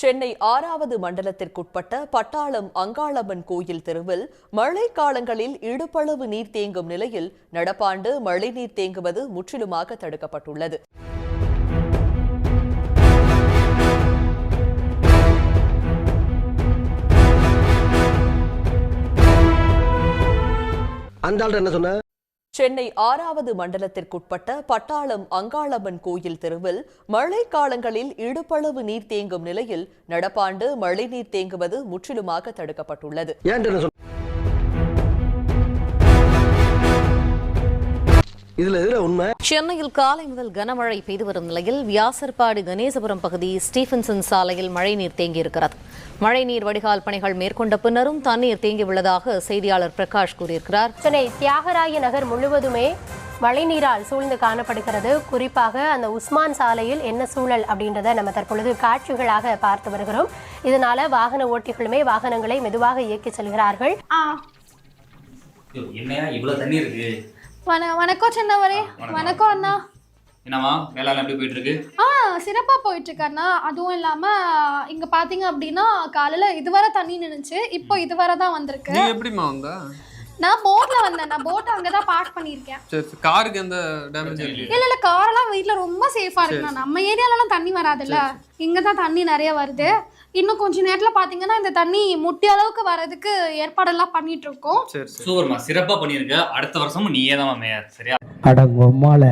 சென்னை ஆறாவது மண்டலத்திற்குட்பட்ட பட்டாளம் அங்காளம்மன் கோயில் தெருவில் மழை காலங்களில் இடுப்பளவு நீர் தேங்கும் நிலையில் நடப்பாண்டு மழைநீர் தேங்குவது முற்றிலுமாக தடுக்கப்பட்டுள்ளது. அந்த என்ன சொன்ன? சென்னை ஆறாவது மண்டலத்திற்குட்பட்ட பட்டாளம் அங்காளம்மன் கோயில் தெருவில் மழை காலங்களில் இடுப்பளவு நீர் தேங்கும் நிலையில் நடப்பாண்டு மழைநீர் தேங்குவது முற்றிலுமாக தடுக்கப்பட்டுள்ளது. சென்னையில் காலை முதல் கனமழை பெய்து வரும் நிலையில் வியாசர்பாடி கணேசபுரம் பகுதி ஸ்டீஃபன்சன் சாலையில் மழைநீர் தேங்கியிருக்கிறது. மழைநீர் வடிகால் பணிகள் மேற்கொண்ட பின்னரும் தண்ணீர் தேங்கியுள்ளதாக செய்தியாளர் பிரகாஷ் கூறியிருக்கிறார். சென்னை தியாகராய நகர் முழுவதுமே மழைநீரால் சூழ்ந்து காணப்படுகிறது. குறிப்பாக அந்த உஸ்மான் சாலையில் என்ன சூழல் அப்படின்றத நம்ம தற்பொழுது காட்சிகளாக பார்த்து வருகிறோம். இதனால வாகன ஓட்டிகளுமே வாகனங்களை மெதுவாக இயக்கி செல்கிறார்கள். ஆ. ஐயோ, என்னையா இவ்வளவு தண்ணி இருக்கு? வண வணக்கம் சின்னவரே வணக்கம். அண்ணா. என்னம்மா வேலைலாம் எப்படி போயிட்டு இருக்கு? ஆ சிறப்பா போயிட்டு இருக்கு அண்ணா அதுவும் இல்லாம இங்க பாத்தீங்க அப்படின்னா காலையில இதுவரை தண்ணி நின்னுச்சு. இப்போ இதுவரை தான் வந்திருக்கு. நீ எப்படிம்மா வந்தா? நான் போட்ல வந்தேன். நான் போட் அங்கதான் பார்க் பண்ணியிருக்கேன். சரி. காருக்கு எந்த டேமேஜ் இல்ல இல்ல. காரெல்லாம் வீட்ல ரொம்ப சேஃபா இருக்குண்ணா. நம்ம ஏரியாலலாம் தண்ணி வராதுல்ல. இங்க தான் தண்ணி நிறைய வருது. இன்னும் கொஞ்ச நேரத்துல பாத்தீங்கன்னா இந்த தண்ணி முட்டி அளவுக்கு வர்றதுக்கு ஏற்பாடெல்லாம் பண்ணிட்டு இருக்கோம் சூப்பர்மா. சிறப்பா பண்ணிருக்க அடுத்த வருஷமும் நீயே தான் மேயர். சரியா? அடங்கொம்மால